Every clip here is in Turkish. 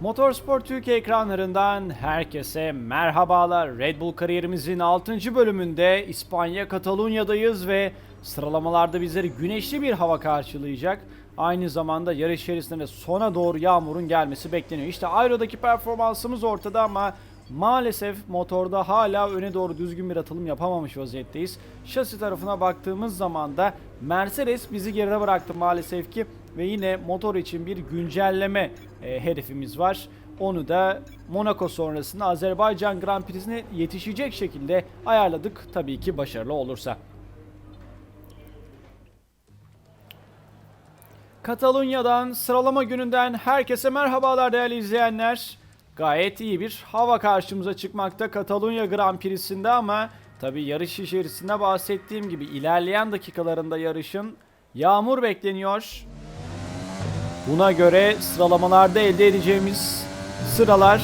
Motorsport Türkiye ekranlarından herkese merhabalar. Red Bull kariyerimizin 6. bölümünde İspanya Katalonya'dayız ve sıralamalarda bizleri güneşli bir hava karşılayacak. Aynı zamanda yarış içerisinde sona doğru yağmurun gelmesi bekleniyor. İşte aerodaki performansımız ortada ama maalesef motorda hala öne doğru düzgün bir atılım yapamamış vaziyetteyiz. Şasi tarafına baktığımız zaman da Mercedes bizi geride bıraktı maalesef ki ve yine motor için bir güncelleme e, hedefimiz var. Onu da Monaco sonrasında Azerbaycan Grand Prix'sine yetişecek şekilde ayarladık tabii ki başarılı olursa. Katalonya'dan sıralama gününden herkese merhabalar değerli izleyenler. Gayet iyi bir hava karşımıza çıkmakta Katalonya Grand Prix'sinde ama tabi yarış içerisinde bahsettiğim gibi ilerleyen dakikalarında yarışın yağmur bekleniyor. Buna göre sıralamalarda elde edeceğimiz sıralar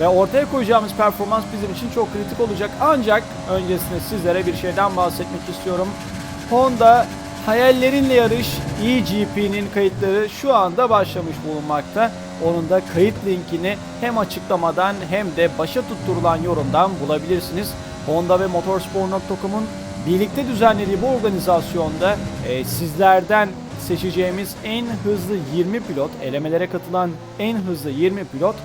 ve ortaya koyacağımız performans bizim için çok kritik olacak. Ancak öncesinde sizlere bir şeyden bahsetmek istiyorum. Honda Hayallerinle Yarış eGP'nin kayıtları şu anda başlamış bulunmakta. Onun da kayıt linkini hem açıklamadan hem de başa tutturulan yorumdan bulabilirsiniz. Honda ve motorsport.com'un birlikte düzenlediği bu organizasyonda e, sizlerden seçeceğimiz en hızlı 20 pilot, elemelere katılan en hızlı 20 pilot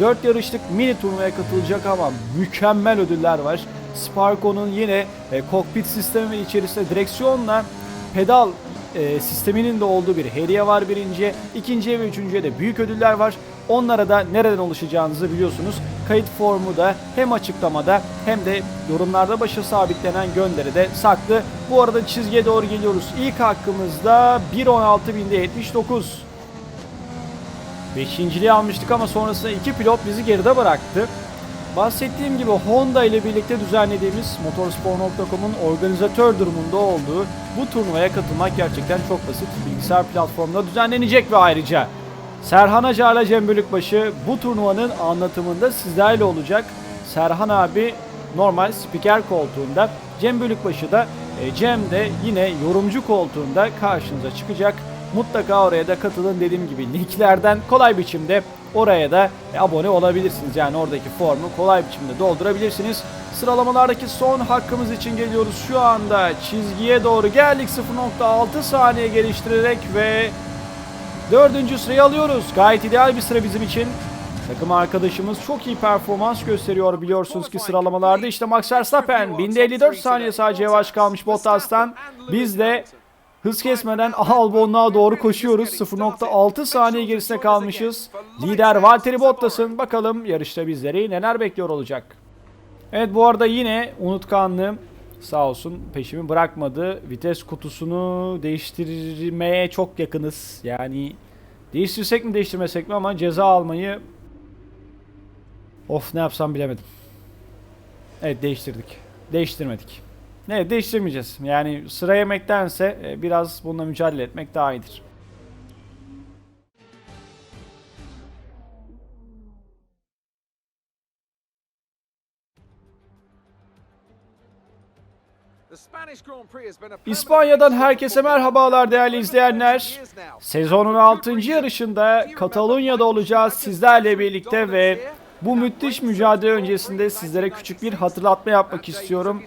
4 yarışlık mini turnuvaya katılacak ama mükemmel ödüller var. Sparko'nun yine e, kokpit sistemi içerisinde direksiyonla pedal e, sisteminin de olduğu bir hediye var birinciye. ikinciye ve üçüncüye de büyük ödüller var. Onlara da nereden oluşacağınızı biliyorsunuz. Kayıt formu da hem açıklamada hem de yorumlarda başa sabitlenen gönderide saklı. Bu arada çizgiye doğru geliyoruz. İlk hakkımızda 1.16.79. Beşinciliği almıştık ama sonrasında iki pilot bizi geride bıraktı. Bahsettiğim gibi Honda ile birlikte düzenlediğimiz motorsport.com'un organizatör durumunda olduğu bu turnuvaya katılmak gerçekten çok basit. Bilgisayar platformunda düzenlenecek ve ayrıca Serhan Acar ile Cem Bölükbaşı bu turnuvanın anlatımında sizlerle olacak. Serhan abi normal spiker koltuğunda, Cem Bölükbaşı da e, Cem de yine yorumcu koltuğunda karşınıza çıkacak. Mutlaka oraya da katılın dediğim gibi linklerden kolay biçimde oraya da e, abone olabilirsiniz. Yani oradaki formu kolay biçimde doldurabilirsiniz. Sıralamalardaki son hakkımız için geliyoruz. Şu anda çizgiye doğru geldik 0.6 saniye geliştirerek ve dördüncü sırayı alıyoruz. Gayet ideal bir sıra bizim için. Takım arkadaşımız çok iyi performans gösteriyor biliyorsunuz ki sıralamalarda. işte Max Verstappen 1054 saniye sadece yavaş kalmış Bottas'tan. Biz de Hız kesmeden Albon'a doğru koşuyoruz. 0.6 saniye gerisine kalmışız. Lider Valtteri Bottas'ın bakalım yarışta bizleri neler bekliyor olacak. Evet bu arada yine unutkanlığım sağ olsun peşimi bırakmadı. Vites kutusunu değiştirmeye çok yakınız. Yani değiştirsek mi değiştirmesek mi ama ceza almayı of ne yapsam bilemedim. Evet değiştirdik. Değiştirmedik. Ne değiştirmeyeceğiz. Yani sıra yemektense e, biraz bununla mücadele etmek daha iyidir. İspanya'dan herkese merhabalar değerli izleyenler. Sezonun 6. yarışında Katalonya'da olacağız sizlerle birlikte ve bu müthiş mücadele öncesinde sizlere küçük bir hatırlatma yapmak istiyorum.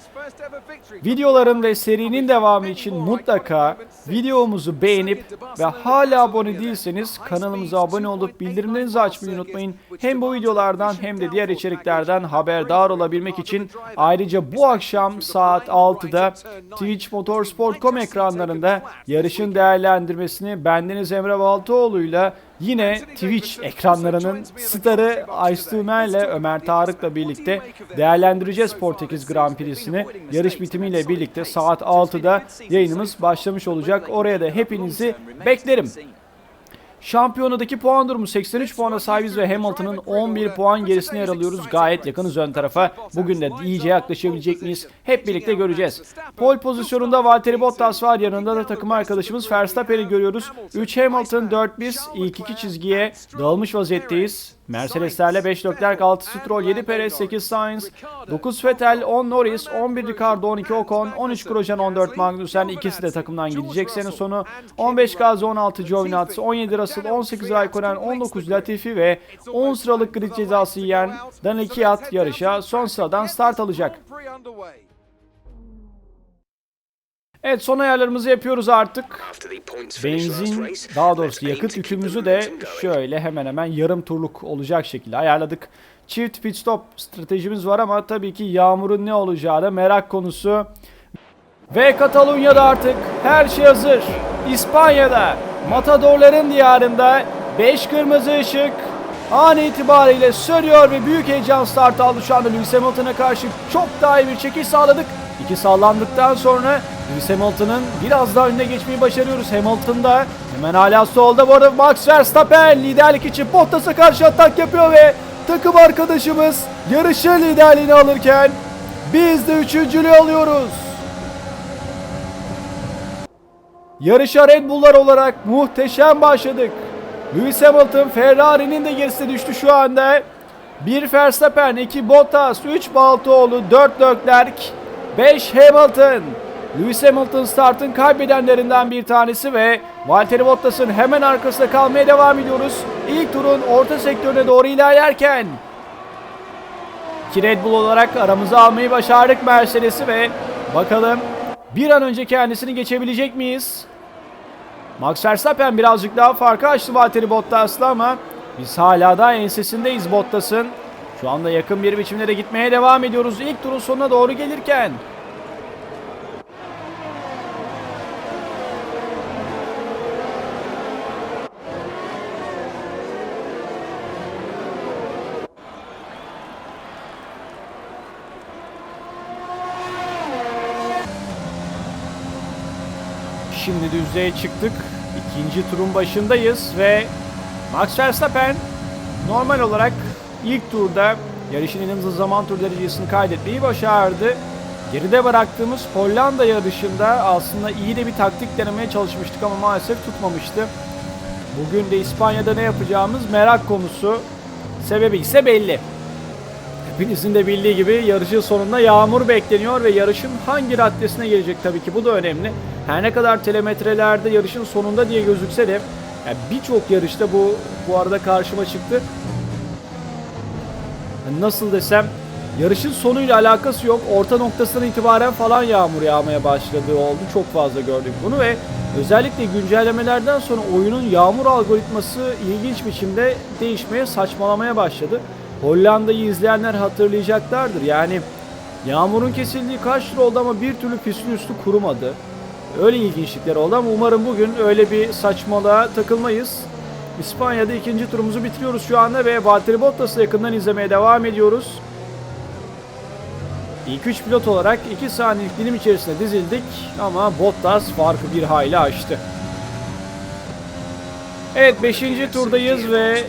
Videoların ve serinin devamı için mutlaka videomuzu beğenip ve hala abone değilseniz kanalımıza abone olup bildirimlerinizi açmayı unutmayın. Hem bu videolardan hem de diğer içeriklerden haberdar olabilmek için ayrıca bu akşam saat 6'da Twitch Motorsport.com ekranlarında yarışın değerlendirmesini bendeniz Emre Baltoğlu'yla Yine Twitch ekranlarının starı Aysu ile Ömer Tarık'la birlikte değerlendireceğiz Portekiz Grand Prix'sini. Yarış bitimiyle birlikte saat 6'da yayınımız başlamış olacak. Oraya da hepinizi beklerim. Şampiyonadaki puan durumu 83 puana sahibiz ve Hamilton'ın 11 puan gerisine yer alıyoruz. Gayet yakınız ön tarafa. Bugün de iyice yaklaşabilecek miyiz? Hep birlikte göreceğiz. Pole pozisyonunda Valtteri Bottas var. Yanında da takım arkadaşımız Verstappen'i görüyoruz. 3 Hamilton, 4 biz. İlk iki çizgiye dağılmış vaziyetteyiz. Mercedeslerle 5 Leclerc, 6 Stroll, 7 Perez, 8 Sainz, 9 Vettel, 10 Norris, 11 Ricardo, 12 Ocon, 13 Grosjean, 14 Magnussen. ikisi de takımdan gidecek sene sonu. 15 Gazi, 16 Giovinazzi, 17 Russell, 18 Raikkonen, 19 Latifi ve 10 sıralık grid cezası yiyen Daniel Kvyat yarışa son sıradan start alacak. Evet son ayarlarımızı yapıyoruz artık. Benzin daha doğrusu yakıt yükümüzü de şöyle hemen hemen yarım turluk olacak şekilde ayarladık. Çift pit stop stratejimiz var ama tabii ki yağmurun ne olacağı da merak konusu. Ve Katalunya'da artık her şey hazır. İspanya'da Matadorların diyarında 5 kırmızı ışık an itibariyle sönüyor ve büyük heyecan start aldı şu anda Lewis Hamilton'a karşı çok daha iyi bir çekiş sağladık. İki sallandıktan sonra Lewis Hamilton'ın biraz daha önüne geçmeyi başarıyoruz. Hamilton da hemen hala solda bu arada Max Verstappen liderlik için Bottas'a karşı atak yapıyor ve takım arkadaşımız yarışın liderliğini alırken biz de üçüncülüğü alıyoruz. Yarışa Red Bull'lar olarak muhteşem başladık. Lewis Hamilton Ferrari'nin de gerisine düştü şu anda. 1 Verstappen, 2 Bottas, 3 Baltoğlu, 4 Leclerc, 5 Hamilton. Lewis Hamilton startın kaybedenlerinden bir tanesi ve Valtteri Bottas'ın hemen arkasında kalmaya devam ediyoruz. İlk turun orta sektörüne doğru ilerlerken ki Red Bull olarak aramıza almayı başardık Mercedes'i ve bakalım bir an önce kendisini geçebilecek miyiz? Max Verstappen birazcık daha farkı açtı Valtteri Bottas'la ama biz hala da ensesindeyiz Bottas'ın. Şu anda yakın bir biçimde de gitmeye devam ediyoruz. İlk turun sonuna doğru gelirken. Şimdi düzlüğe çıktık. İkinci turun başındayız ve Max Verstappen normal olarak ilk turda yarışın en hızlı zaman tur derecesini kaydetmeyi başardı. Geride bıraktığımız Hollanda yarışında aslında iyi de bir taktik denemeye çalışmıştık ama maalesef tutmamıştı. Bugün de İspanya'da ne yapacağımız merak konusu. Sebebi ise belli. Hepinizin de bildiği gibi yarışın sonunda yağmur bekleniyor ve yarışın hangi raddesine gelecek tabii ki bu da önemli. Her ne kadar telemetrelerde yarışın sonunda diye gözükse de yani birçok yarışta bu bu arada karşıma çıktı. Yani nasıl desem yarışın sonuyla alakası yok. Orta noktasından itibaren falan yağmur yağmaya başladığı oldu. Çok fazla gördük bunu ve özellikle güncellemelerden sonra oyunun yağmur algoritması ilginç biçimde değişmeye, saçmalamaya başladı. Hollanda'yı izleyenler hatırlayacaklardır. Yani yağmurun kesildiği kaç tur oldu ama bir türlü pistin üstü kurumadı. Öyle ilginçlikler oldu ama umarım bugün öyle bir saçmalığa takılmayız. İspanya'da ikinci turumuzu bitiriyoruz şu anda ve Valtteri Bottas'ı yakından izlemeye devam ediyoruz. İlk 3 pilot olarak 2 saniyelik dilim içerisinde dizildik ama Bottas farkı bir hayli aştı. Evet 5. turdayız ve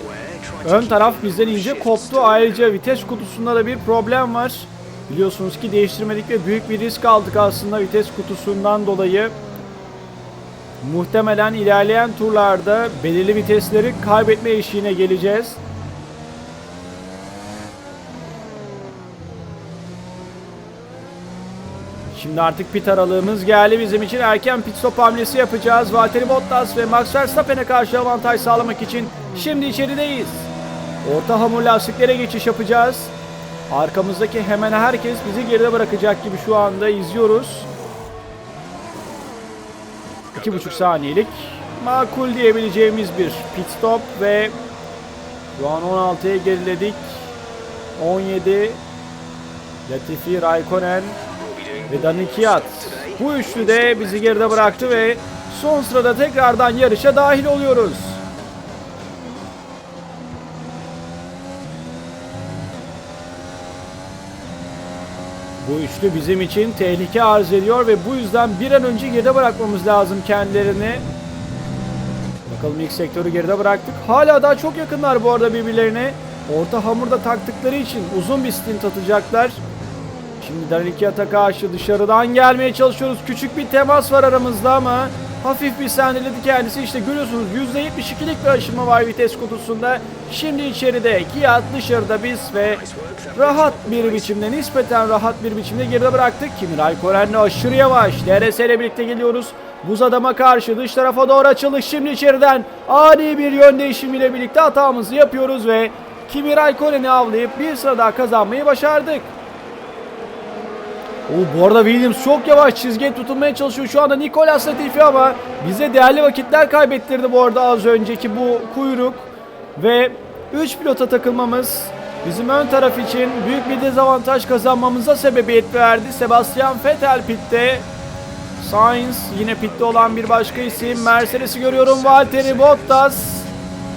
ön taraf bizden iyice koptu. Ayrıca vites kutusunda da bir problem var. Biliyorsunuz ki değiştirmedik ve büyük bir risk aldık aslında vites kutusundan dolayı. Muhtemelen ilerleyen turlarda belirli vitesleri kaybetme eşiğine geleceğiz. Şimdi artık pit aralığımız geldi bizim için. Erken pit stop hamlesi yapacağız. Valtteri Bottas ve Max Verstappen'e karşı avantaj sağlamak için şimdi içerideyiz. Orta hamur lastiklere geçiş yapacağız. Arkamızdaki hemen herkes bizi geride bırakacak gibi şu anda izliyoruz. 2,5 saniyelik makul diyebileceğimiz bir pit stop ve şu an 16'ya geriledik. 17 Latifi, Raikkonen ve Daniel Kvyat. Bu üçlü de bizi geride bıraktı ve son sırada tekrardan yarışa dahil oluyoruz. Bu üçlü bizim için tehlike arz ediyor ve bu yüzden bir an önce geride bırakmamız lazım kendilerini. Bakalım ilk sektörü geride bıraktık. Hala daha çok yakınlar bu arada birbirlerine. Orta hamurda taktıkları için uzun bir stint atacaklar. Şimdi Danikiyat'a karşı dışarıdan gelmeye çalışıyoruz. Küçük bir temas var aramızda ama hafif bir sendeledi kendisi. İşte görüyorsunuz %72'lik bir aşınma var vites kutusunda. Şimdi içeride Kiat dışarıda biz ve rahat bir biçimde nispeten rahat bir biçimde geride bıraktık. Kimi Raikkonen'le aşırı yavaş. DRS ile birlikte geliyoruz. Buz adama karşı dış tarafa doğru açılış. Şimdi içeriden ani bir yön değişimiyle birlikte hatamızı yapıyoruz ve Kimi Raikkonen'i avlayıp bir sıra daha kazanmayı başardık. Oo, bu arada Williams çok yavaş çizgiye tutunmaya çalışıyor. Şu anda Nicolas Latifi ama bize değerli vakitler kaybettirdi bu arada az önceki bu kuyruk. Ve 3 pilota takılmamız bizim ön taraf için büyük bir dezavantaj kazanmamıza sebebiyet verdi. Sebastian Vettel pitte. Sainz yine pitte olan bir başka isim. Mercedes'i görüyorum. Valtteri Bottas.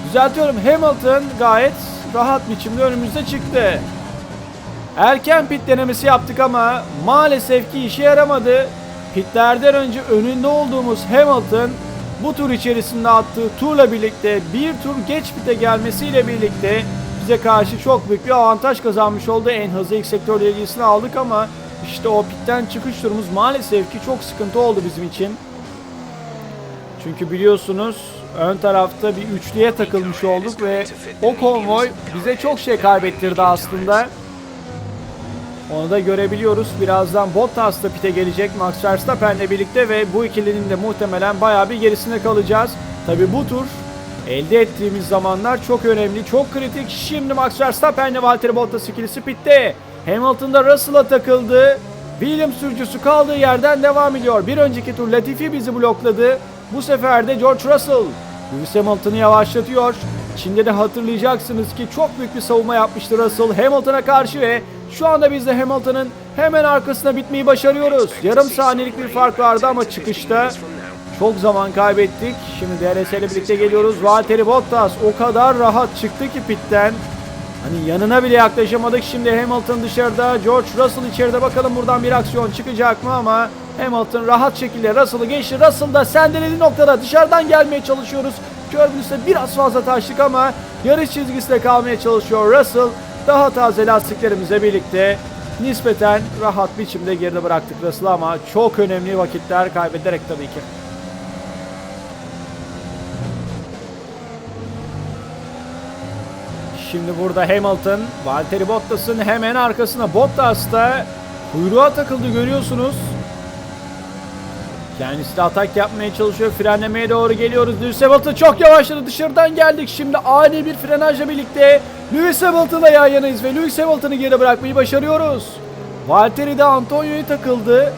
Düzeltiyorum. Hamilton gayet rahat biçimde önümüzde çıktı. Erken pit denemesi yaptık ama maalesef ki işe yaramadı. Pitlerden önce önünde olduğumuz Hamilton bu tur içerisinde attığı turla birlikte bir tur geç pite gelmesiyle birlikte bize karşı çok büyük bir avantaj kazanmış oldu. En hızlı ilk sektör ilgisini aldık ama işte o pitten çıkış turumuz maalesef ki çok sıkıntı oldu bizim için. Çünkü biliyorsunuz ön tarafta bir üçlüye takılmış olduk ve o konvoy bize çok şey kaybettirdi aslında. Onu da görebiliyoruz. Birazdan Bottas da pite gelecek Max Verstappen'le birlikte ve bu ikilinin de muhtemelen bayağı bir gerisinde kalacağız. Tabi bu tur elde ettiğimiz zamanlar çok önemli, çok kritik. Şimdi Max Verstappen'le Valtteri Bottas ikilisi pitte. Hamilton da Russell'a takıldı. Williams sürücüsü kaldığı yerden devam ediyor. Bir önceki tur Latifi bizi blokladı. Bu sefer de George Russell Lewis Hamilton'ı yavaşlatıyor. Çin'de de hatırlayacaksınız ki çok büyük bir savunma yapmıştı Russell Hamilton'a karşı ve şu anda biz de Hamilton'ın hemen arkasına bitmeyi başarıyoruz. Yarım saniyelik bir fark vardı ama çıkışta çok zaman kaybettik. Şimdi DRS ile birlikte geliyoruz. Valtteri Bottas o kadar rahat çıktı ki pitten. Hani yanına bile yaklaşamadık. Şimdi Hamilton dışarıda, George Russell içeride. Bakalım buradan bir aksiyon çıkacak mı ama Hamilton rahat şekilde Russell'ı geçti. Russell da sendelediği noktada dışarıdan gelmeye çalışıyoruz. Körbünüzde biraz fazla taştık ama yarış çizgisinde kalmaya çalışıyor Russell. Daha taze lastiklerimizle birlikte nispeten rahat biçimde geride bıraktık Russell'ı ama çok önemli vakitler kaybederek tabii ki. Şimdi burada Hamilton, Valtteri Bottas'ın hemen arkasına Bottas da kuyruğa takıldı görüyorsunuz. Kendisi de atak yapmaya çalışıyor. Frenlemeye doğru geliyoruz. Lewis Hamilton çok yavaşladı. Dışarıdan geldik. Şimdi ani bir frenajla birlikte Lewis Hamilton'la yan yanayız ve Lewis Hamilton'ı geri bırakmayı başarıyoruz. Valtteri de Antonio'ya takıldı.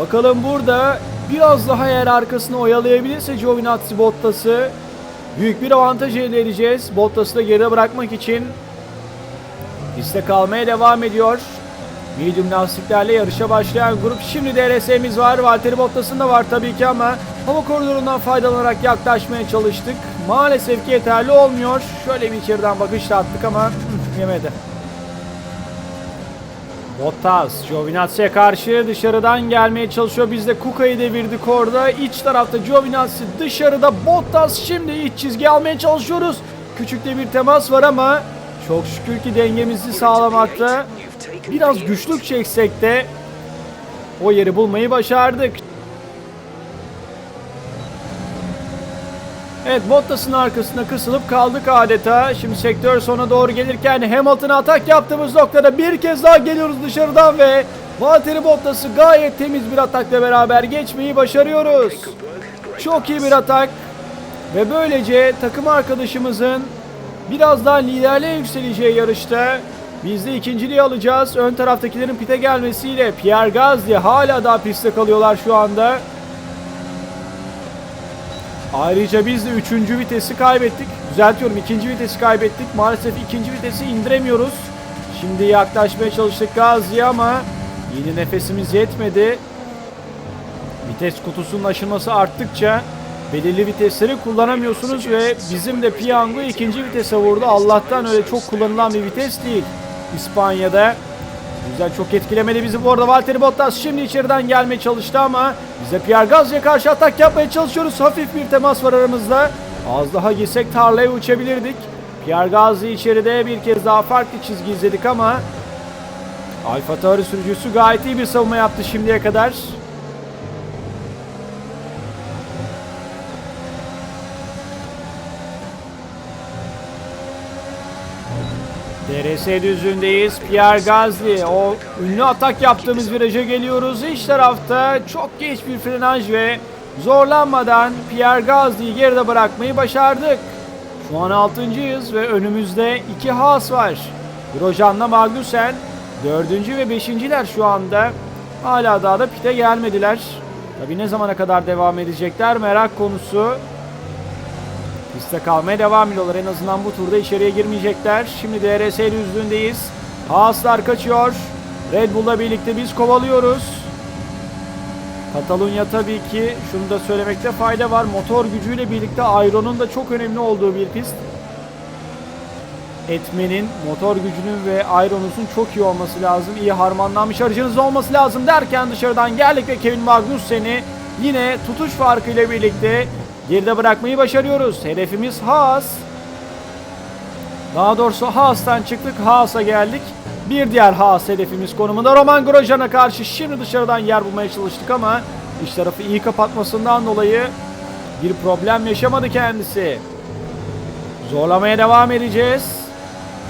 Bakalım burada biraz daha eğer arkasını oyalayabilirse Giovinazzi Bottas'ı büyük bir avantaj elde edeceğiz. Bottas'ı da geride bırakmak için piste kalmaya devam ediyor. Medium lastiklerle yarışa başlayan grup. Şimdi DRS'miz var. Valtteri Bottas'ın da var tabii ki ama hava koridorundan faydalanarak yaklaşmaya çalıştık. Maalesef ki yeterli olmuyor. Şöyle bir içeriden bakış da attık ama yemedi. Bottas, Giovinazzi'ye karşı dışarıdan gelmeye çalışıyor. Biz de Kuka'yı devirdik orada. İç tarafta Giovinazzi dışarıda. Bottas şimdi iç çizgi almaya çalışıyoruz. Küçük de bir temas var ama çok şükür ki dengemizi sağlamakta biraz güçlük çeksek de o yeri bulmayı başardık. Evet Bottas'ın arkasına kısılıp kaldık adeta. Şimdi sektör sona doğru gelirken Hamilton'a atak yaptığımız noktada bir kez daha geliyoruz dışarıdan ve Valtteri Bottas'ı gayet temiz bir atakla beraber geçmeyi başarıyoruz. Çok iyi bir atak ve böylece takım arkadaşımızın biraz daha liderliğe yükseleceği yarışta biz de ikinciliği alacağız. Ön taraftakilerin pite gelmesiyle Pierre Gasly hala daha pistte kalıyorlar şu anda. Ayrıca biz de üçüncü vitesi kaybettik. Düzeltiyorum ikinci vitesi kaybettik. Maalesef ikinci vitesi indiremiyoruz. Şimdi yaklaşmaya çalıştık Gazi'ye ama yine nefesimiz yetmedi. Vites kutusunun aşılması arttıkça belirli vitesleri kullanamıyorsunuz ve bizim de piyango ikinci vitese vurdu. Allah'tan öyle çok kullanılan bir vites değil. İspanya'da. Güzel çok etkilemedi bizi bu arada Valtteri Bottas şimdi içeriden gelmeye çalıştı ama bize Pierre Gasly'e karşı atak yapmaya çalışıyoruz. Hafif bir temas var aramızda. Az daha gitsek tarlaya uçabilirdik. Pierre Gasly içeride bir kez daha farklı çizgi izledik ama Alfa Tauri sürücüsü gayet iyi bir savunma yaptı şimdiye kadar. DRS düzlüğündeyiz. Pierre Gasly o ünlü atak yaptığımız viraja geliyoruz. İç tarafta çok geç bir frenaj ve zorlanmadan Pierre Gasly'yi geride bırakmayı başardık. Şu an 6.yız ve önümüzde iki Haas var. Grosjean'la Magnussen 4. ve 5.ler şu anda. Hala daha da pite gelmediler. Tabi ne zamana kadar devam edecekler merak konusu. Piste kalmaya devam ediyorlar. En azından bu turda içeriye girmeyecekler. Şimdi DRS düzlüğündeyiz. Haaslar kaçıyor. Red Bull'la birlikte biz kovalıyoruz. Katalunya tabii ki şunu da söylemekte fayda var. Motor gücüyle birlikte Ayron'un da çok önemli olduğu bir pist. Etmenin, motor gücünün ve Ayron'un çok iyi olması lazım. İyi harmanlanmış aracınız olması lazım derken dışarıdan geldik ve Kevin Magnussen'i yine tutuş farkıyla birlikte geride bırakmayı başarıyoruz. Hedefimiz Haas. Daha doğrusu Haas'tan çıktık, Haas'a geldik. Bir diğer Haas hedefimiz konumunda Roman Grosjean'a karşı şimdi dışarıdan yer bulmaya çalıştık ama iç tarafı iyi kapatmasından dolayı bir problem yaşamadı kendisi. Zorlamaya devam edeceğiz.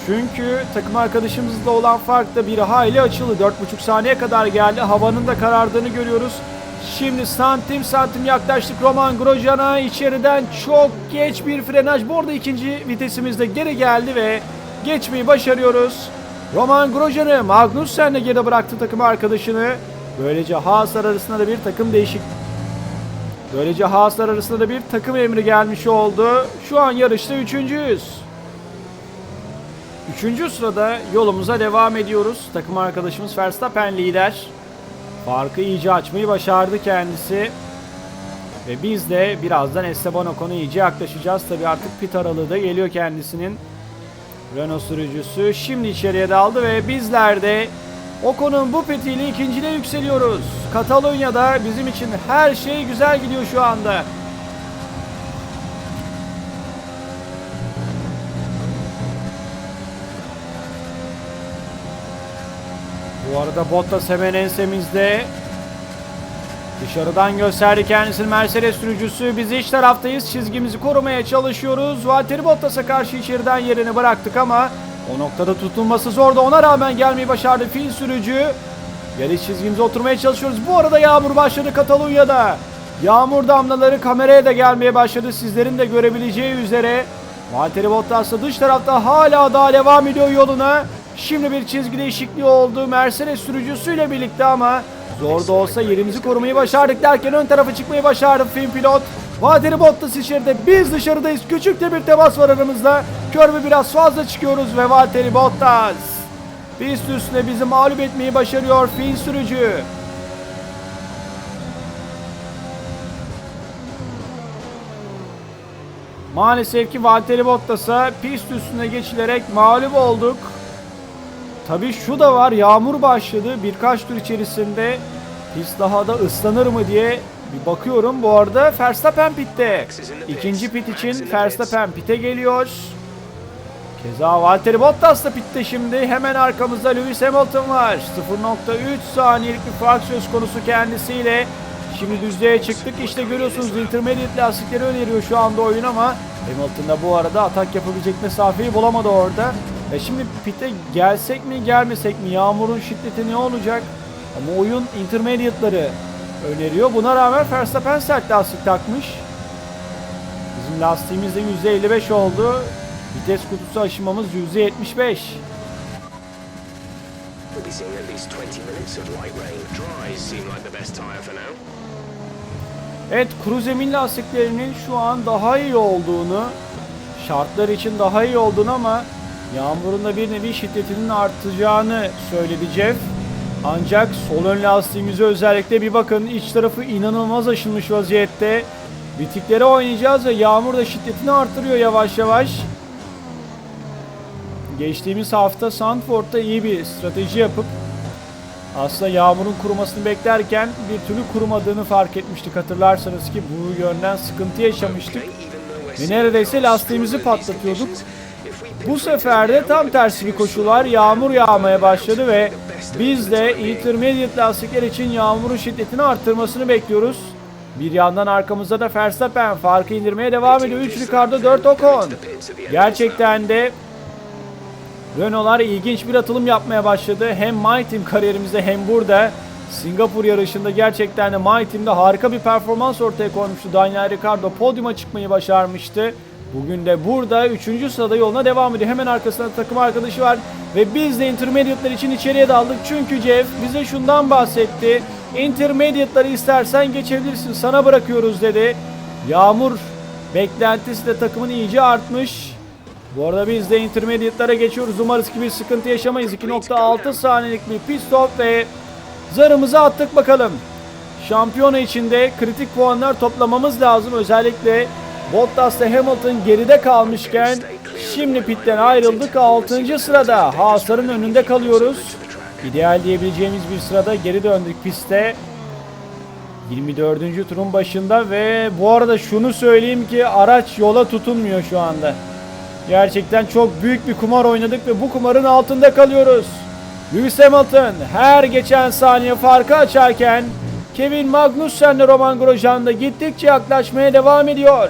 Çünkü takım arkadaşımızla olan fark da bir hayli açıldı. 4,5 saniye kadar geldi. Havanın da karardığını görüyoruz. Şimdi santim santim yaklaştık Roman Grosjean'a. içeriden çok geç bir frenaj. Bu arada ikinci vitesimizde geri geldi ve geçmeyi başarıyoruz. Roman Grosjean'ı Magnussen'le geride bıraktı takım arkadaşını. Böylece Haaslar arasında da bir takım değişik Böylece Haaslar arasında da bir takım emri gelmiş oldu. Şu an yarışta üçüncüyüz. Üçüncü sırada yolumuza devam ediyoruz. Takım arkadaşımız Verstappen lider. Farkı iyice açmayı başardı kendisi. Ve biz de birazdan Esteban Ocon'a iyice yaklaşacağız. Tabi artık pit aralığı da geliyor kendisinin. Renault sürücüsü şimdi içeriye daldı ve bizler de Ocon'un bu pitiyle ikinciliğe yükseliyoruz. Katalonya'da bizim için her şey güzel gidiyor şu anda. Bu arada Bottas hemen ensemizde. Dışarıdan gösterdi kendisini Mercedes sürücüsü. Biz iç taraftayız. Çizgimizi korumaya çalışıyoruz. Valtteri Bottas'a karşı içeriden yerini bıraktık ama o noktada tutulması zordu. Ona rağmen gelmeyi başardı fil sürücü. Yarış çizgimize oturmaya çalışıyoruz. Bu arada yağmur başladı Katalonya'da. Yağmur damlaları kameraya da gelmeye başladı. Sizlerin de görebileceği üzere. Valtteri Bottas da dış tarafta hala daha devam ediyor yoluna. Şimdi bir çizgi değişikliği oldu Mercedes sürücüsüyle birlikte ama zor da olsa yerimizi korumayı başardık derken ön tarafa çıkmayı başardı Finn pilot. Valtteri Bottas içeride biz dışarıdayız. Küçük de bir temas var aramızda. Körbe biraz fazla çıkıyoruz ve Valtteri Bottas pist üstüne bizi mağlup etmeyi başarıyor Finn sürücü. Maalesef ki Valtteri Bottas'a pist üstüne geçilerek mağlup olduk. Tabi şu da var yağmur başladı birkaç tur içerisinde pist daha da ıslanır mı diye bir bakıyorum. Bu arada Verstappen pitte. İkinci pit için Verstappen pite geliyor. Keza Valtteri Bottas da pitte şimdi. Hemen arkamızda Lewis Hamilton var. 0.3 saniyelik bir fark söz konusu kendisiyle. Şimdi düzlüğe çıktık. İşte görüyorsunuz intermediate lastikleri öneriyor şu anda oyun ama Hamilton da bu arada atak yapabilecek mesafeyi bulamadı orada. E şimdi pite gelsek mi gelmesek mi yağmurun şiddeti ne olacak? Ama oyun intermediate'ları öneriyor. Buna rağmen Verstappen sert lastik takmış. Bizim lastiğimiz de %55 oldu. Vites kutusu aşımamız %75. We'll be seeing at least 20 minutes of light rain. Dries seem like the best tyre for now. Evet kuru zemin lastiklerinin şu an daha iyi olduğunu, şartlar için daha iyi olduğunu ama yağmurun da bir nevi şiddetinin artacağını söyledi Jeff. Ancak sol ön lastiğimize özellikle bir bakın iç tarafı inanılmaz aşınmış vaziyette. Bitiklere oynayacağız ve yağmur da şiddetini artırıyor yavaş yavaş. Geçtiğimiz hafta Sandford'da iyi bir strateji yapıp aslında yağmurun kurumasını beklerken bir türlü kurumadığını fark etmiştik hatırlarsanız ki bu yönden sıkıntı yaşamıştık. Ve neredeyse lastiğimizi patlatıyorduk. Bu sefer de tam tersi bir koşullar yağmur yağmaya başladı ve biz de intermediate lastikler için yağmurun şiddetini arttırmasını bekliyoruz. Bir yandan arkamızda da Verstappen farkı indirmeye devam ediyor. 3 Ricardo 4 Ocon. Gerçekten de Renault'lar ilginç bir atılım yapmaya başladı. Hem My Team kariyerimizde hem burada Singapur yarışında gerçekten de My Team'de harika bir performans ortaya koymuştu. Daniel Ricciardo podyuma çıkmayı başarmıştı. Bugün de burada 3. sırada yoluna devam ediyor. Hemen arkasında takım arkadaşı var. Ve biz de intermediate'lar için içeriye daldık. Çünkü Jeff bize şundan bahsetti. Intermediate'ları istersen geçebilirsin sana bırakıyoruz dedi. Yağmur beklentisi de takımın iyice artmış. Bu arada biz de intermediate'lara geçiyoruz. Umarız ki bir sıkıntı yaşamayız. 2.6 saniyelik bir pit stop ve zarımızı attık bakalım. Şampiyona içinde kritik puanlar toplamamız lazım. Özellikle Bottas ve Hamilton geride kalmışken şimdi pitten ayrıldık. 6. sırada Haas'ların önünde kalıyoruz. İdeal diyebileceğimiz bir sırada geri döndük piste. 24. turun başında ve bu arada şunu söyleyeyim ki araç yola tutunmuyor şu anda. Gerçekten çok büyük bir kumar oynadık ve bu kumarın altında kalıyoruz. Lewis Hamilton her geçen saniye farkı açarken Kevin Magnussen ile Roman Grosjean da gittikçe yaklaşmaya devam ediyor.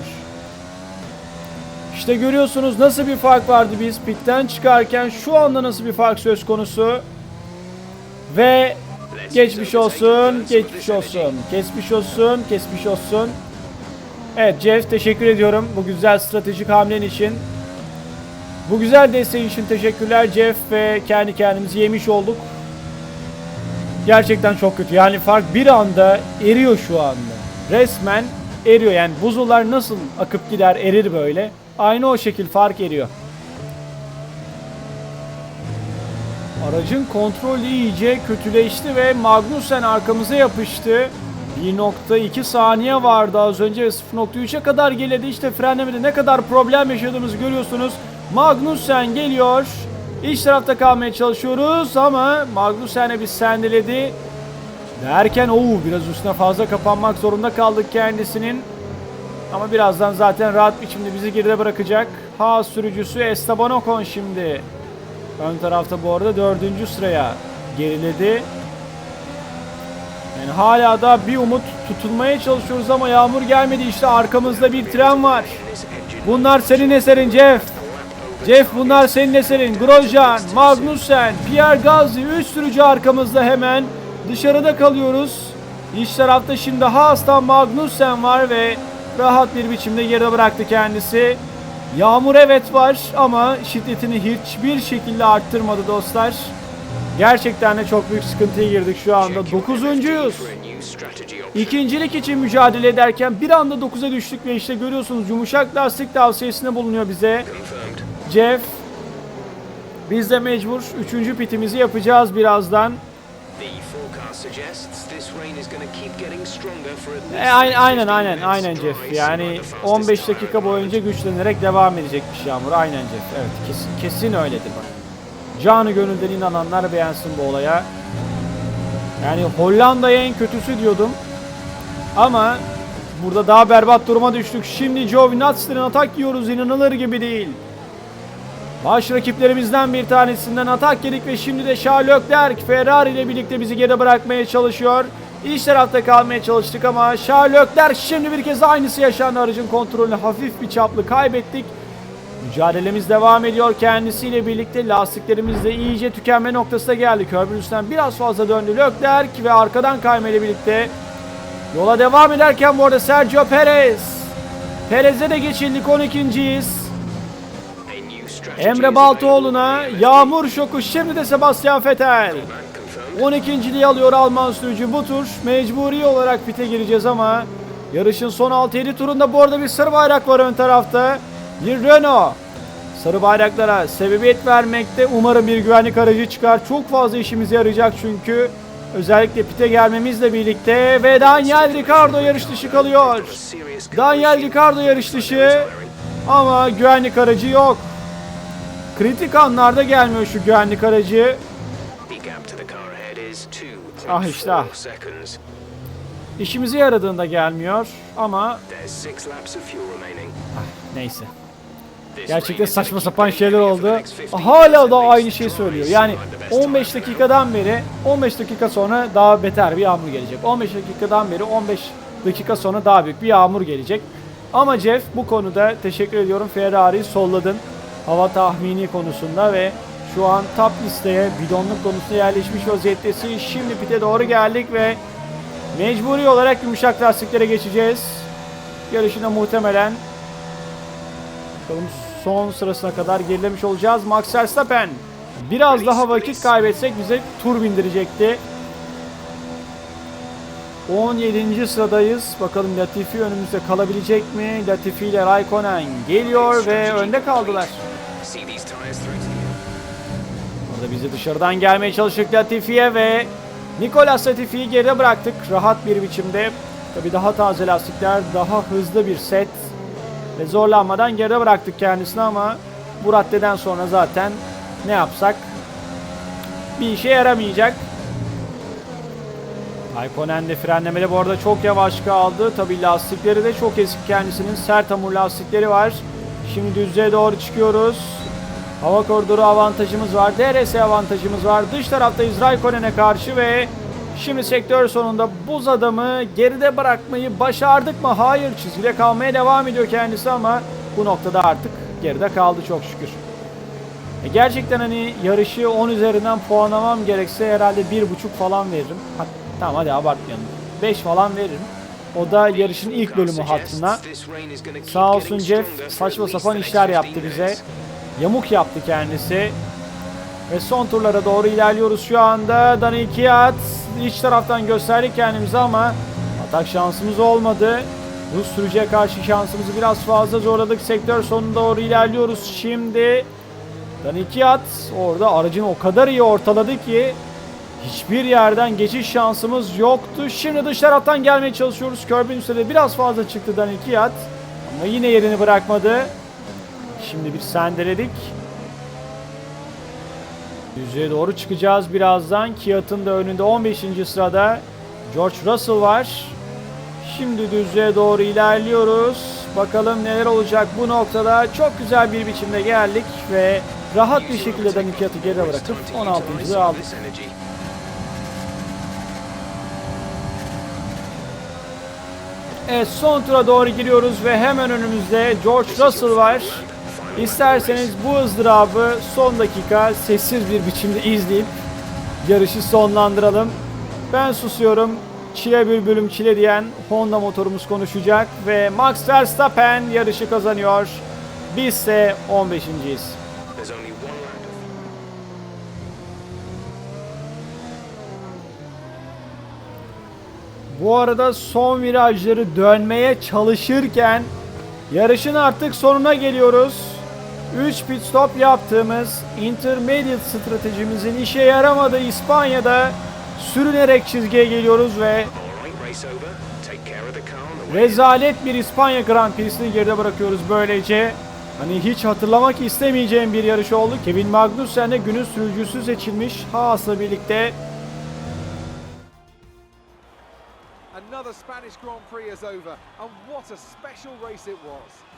İşte görüyorsunuz nasıl bir fark vardı biz pitten çıkarken şu anda nasıl bir fark söz konusu. Ve geçmiş olsun, geçmiş olsun, geçmiş olsun, geçmiş olsun. Evet Jeff teşekkür ediyorum bu güzel stratejik hamlen için. Bu güzel desteğin için teşekkürler Jeff ve kendi kendimizi yemiş olduk. Gerçekten çok kötü. Yani fark bir anda eriyor şu anda. Resmen eriyor. Yani buzullar nasıl akıp gider erir böyle. Aynı o şekil fark eriyor. Aracın kontrolü iyice kötüleşti ve Magnussen arkamıza yapıştı. 1.2 saniye vardı az önce ve 0.3'e kadar geledi. İşte frenlemede ne kadar problem yaşadığımızı görüyorsunuz. Magnussen geliyor. İç tarafta kalmaya çalışıyoruz ama Magnussen'e bir sendeledi. Derken o biraz üstüne fazla kapanmak zorunda kaldık kendisinin. Ama birazdan zaten rahat biçimde bizi geride bırakacak. Haas sürücüsü Esteban Ocon şimdi. Ön tarafta bu arada dördüncü sıraya geriledi. Yani hala da bir umut tutulmaya çalışıyoruz ama yağmur gelmedi. İşte arkamızda bir tren var. Bunlar senin eserin Jeff. Jeff bunlar senin eserin. Grosjean, Magnussen, Pierre Gasly, üst sürücü arkamızda hemen. Dışarıda kalıyoruz. İç tarafta şimdi Haas'tan Magnussen var ve rahat bir biçimde geride bıraktı kendisi. Yağmur evet var ama şiddetini hiçbir şekilde arttırmadı dostlar. Gerçekten de çok büyük sıkıntıya girdik şu anda. Dokuzuncuyuz. İkincilik için mücadele ederken bir anda 9'a düştük ve işte görüyorsunuz yumuşak lastik tavsiyesinde bulunuyor bize. Jeff. Biz de mecbur 3. pitimizi yapacağız birazdan. E, aynen aynen aynen Jeff. Yani 15 dakika boyunca güçlenerek devam edecekmiş Yağmur. Aynen Jeff. Evet kesin, kesin öyledir bak. Canı gönülden inananlar beğensin bu olaya. Yani Hollanda'ya en kötüsü diyordum. Ama burada daha berbat duruma düştük. Şimdi Giovinazzi'den atak yiyoruz inanılır gibi değil. Baş rakiplerimizden bir tanesinden atak yedik ve şimdi de Charles Leclerc Ferrari ile birlikte bizi geri bırakmaya çalışıyor. İç tarafta kalmaya çalıştık ama Leclerc şimdi bir kez aynısı yaşandı. Aracın kontrolünü hafif bir çaplı kaybettik. Mücadelemiz devam ediyor kendisiyle birlikte lastiklerimiz de iyice tükenme noktasına geldi. Körbülüsten biraz fazla döndü Leclerc ve arkadan kaymayla birlikte yola devam ederken bu arada Sergio Perez. Perez'e de geçildik 12.yiz. Emre Baltoğlu'na yağmur şoku şimdi de Sebastian Vettel. 12.liği alıyor Alman sürücü bu tur. Mecburi olarak pite gireceğiz ama yarışın son 6-7 turunda bu arada bir sarı bayrak var ön tarafta. Bir Renault. Sarı bayraklara sebebiyet vermekte. Umarım bir güvenlik aracı çıkar. Çok fazla işimize yarayacak çünkü. Özellikle pite gelmemizle birlikte ve Daniel Ricciardo yarış dışı kalıyor. Daniel Ricciardo yarış dışı ama güvenlik aracı yok. Kritik anlarda gelmiyor şu güvenlik aracı. Ah işte ah. İşimize yaradığında gelmiyor ama neyse. Gerçekten saçma sapan şeyler oldu. Hala da aynı şeyi söylüyor. Yani 15 dakikadan beri 15 dakika sonra daha beter bir yağmur gelecek. 15 dakikadan beri 15 dakika sonra daha büyük bir yağmur gelecek. Ama Jeff bu konuda teşekkür ediyorum. Ferrari'yi solladın. Hava tahmini konusunda ve şu an top listeye bidonluk konusunda yerleşmiş vaziyettesin. Şimdi pite doğru geldik ve mecburi olarak yumuşak lastiklere geçeceğiz. Yarışında muhtemelen bakalım son sırasına kadar gerilemiş olacağız. Max Verstappen biraz daha vakit kaybetsek bize tur bindirecekti. 17. sıradayız. Bakalım Latifi önümüzde kalabilecek mi? Latifi ile Raikkonen geliyor ve önde kaldılar. You. Orada biz de dışarıdan gelmeye çalıştık Latifi'ye ve Nicolas Latifi'yi geride bıraktık rahat bir biçimde. Tabi daha taze lastikler, daha hızlı bir set ve zorlanmadan geride bıraktık kendisini ama bu raddeden sonra zaten ne yapsak bir işe yaramayacak. Raikkonen de frenlemede bu arada çok yavaş kaldı. Tabi lastikleri de çok eski kendisinin. Sert hamur lastikleri var. Şimdi düzlüğe doğru çıkıyoruz. Hava koridoru avantajımız var. DRS avantajımız var. Dış taraftayız Raikkonen'e karşı ve şimdi sektör sonunda buz adamı geride bırakmayı başardık mı? Hayır çizgide kalmaya devam ediyor kendisi ama bu noktada artık geride kaldı çok şükür. E gerçekten hani yarışı 10 üzerinden puanlamam gerekse herhalde 1.5 falan veririm. Ha, tamam hadi abartmayalım. 5 falan veririm. O da yarışın ilk bölümü hatırına. Sağ olsun Jeff saçma sapan işler yaptı bize. Yamuk yaptı kendisi. Ve son turlara doğru ilerliyoruz şu anda. Daniel Kiat iç taraftan gösterdik kendimizi ama atak şansımız olmadı. Rus sürücüye karşı şansımızı biraz fazla zorladık. Sektör sonuna doğru ilerliyoruz. Şimdi Daniel Kiat orada aracını o kadar iyi ortaladı ki hiçbir yerden geçiş şansımız yoktu. Şimdi dış taraftan gelmeye çalışıyoruz. Körbün üstüne biraz fazla çıktı Daniel Kiat. Ama yine yerini bırakmadı. Şimdi bir sendeledik. Düzlüğe doğru çıkacağız birazdan. Kiat'ın da önünde 15. sırada George Russell var. Şimdi düzlüğe doğru ilerliyoruz. Bakalım neler olacak bu noktada. Çok güzel bir biçimde geldik ve rahat bir şekilde Daniel Kiat'ı geride bırakıp 16. aldık. Evet son tura doğru giriyoruz ve hemen önümüzde George Russell var. İsterseniz bu ızdırabı son dakika sessiz bir biçimde izleyip yarışı sonlandıralım. Ben susuyorum. Çile bülbülüm çile diyen Honda motorumuz konuşacak ve Max Verstappen yarışı kazanıyor. Biz ise 15.yiz. There's only one lap. Bu arada son virajları dönmeye çalışırken yarışın artık sonuna geliyoruz. 3 pit stop yaptığımız intermediate stratejimizin işe yaramadığı İspanya'da sürünerek çizgiye geliyoruz ve rezalet bir İspanya Grand Prix'sini geride bırakıyoruz böylece. Hani hiç hatırlamak istemeyeceğim bir yarış oldu. Kevin Magnussen de günün sürücüsü seçilmiş. Haas'la birlikte Another Spanish Grand Prix is over, and what a special race it was.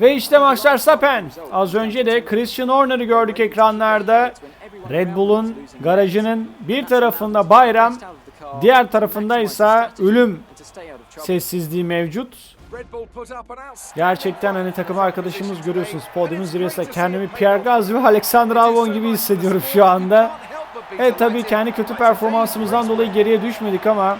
Ve işte Max Verstappen. Az önce de Christian Horner'ı gördük ekranlarda. Red Bull'un garajının bir tarafında bayram, diğer tarafında ise ölüm sessizliği mevcut. Gerçekten hani takım arkadaşımız görüyorsunuz podyumun zirvesinde kendimi Pierre Gasly ve Alexander Albon gibi hissediyorum şu anda. Evet tabii kendi kötü performansımızdan dolayı geriye düşmedik ama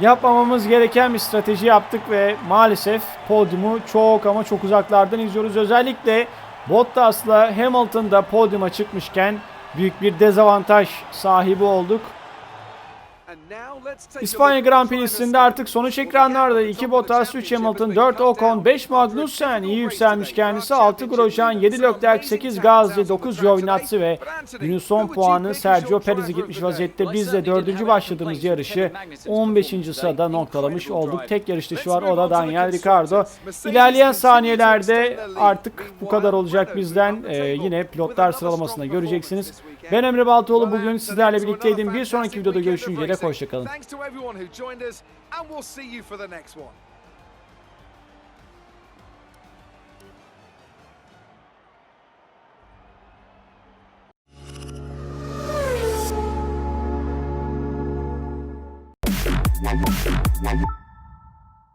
yapmamamız gereken bir strateji yaptık ve maalesef podyumu çok ama çok uzaklardan izliyoruz. Özellikle Bottas'la Hamilton da podyuma çıkmışken büyük bir dezavantaj sahibi olduk. İspanya Grand Prix'sinde artık sonuç ekranlarda gap 2 on top of the Bottas, 3 championship Hamilton, has 4 been cut Ocon, down. 5 Magnussen iyi yükselmiş kendisi. 6 Grosjean, 7 Leclerc, 8 Gazli, 9 Giovinazzi ve günün son puanı Sergio Perez'e gitmiş vaziyette. Biz de 4. başladığımız yarışı 15. sırada noktalamış olduk. Tek yarış dışı var o da Daniel Ricciardo. İlerleyen saniyelerde artık bu kadar olacak bizden. Ee, yine pilotlar sıralamasında göreceksiniz. Ben Emre Baltoğlu bugün sizlerle birlikteydim. Bir sonraki videoda görüşünceye hoşçakalın. Thanks to everyone who joined us, and we'll see you for the next one.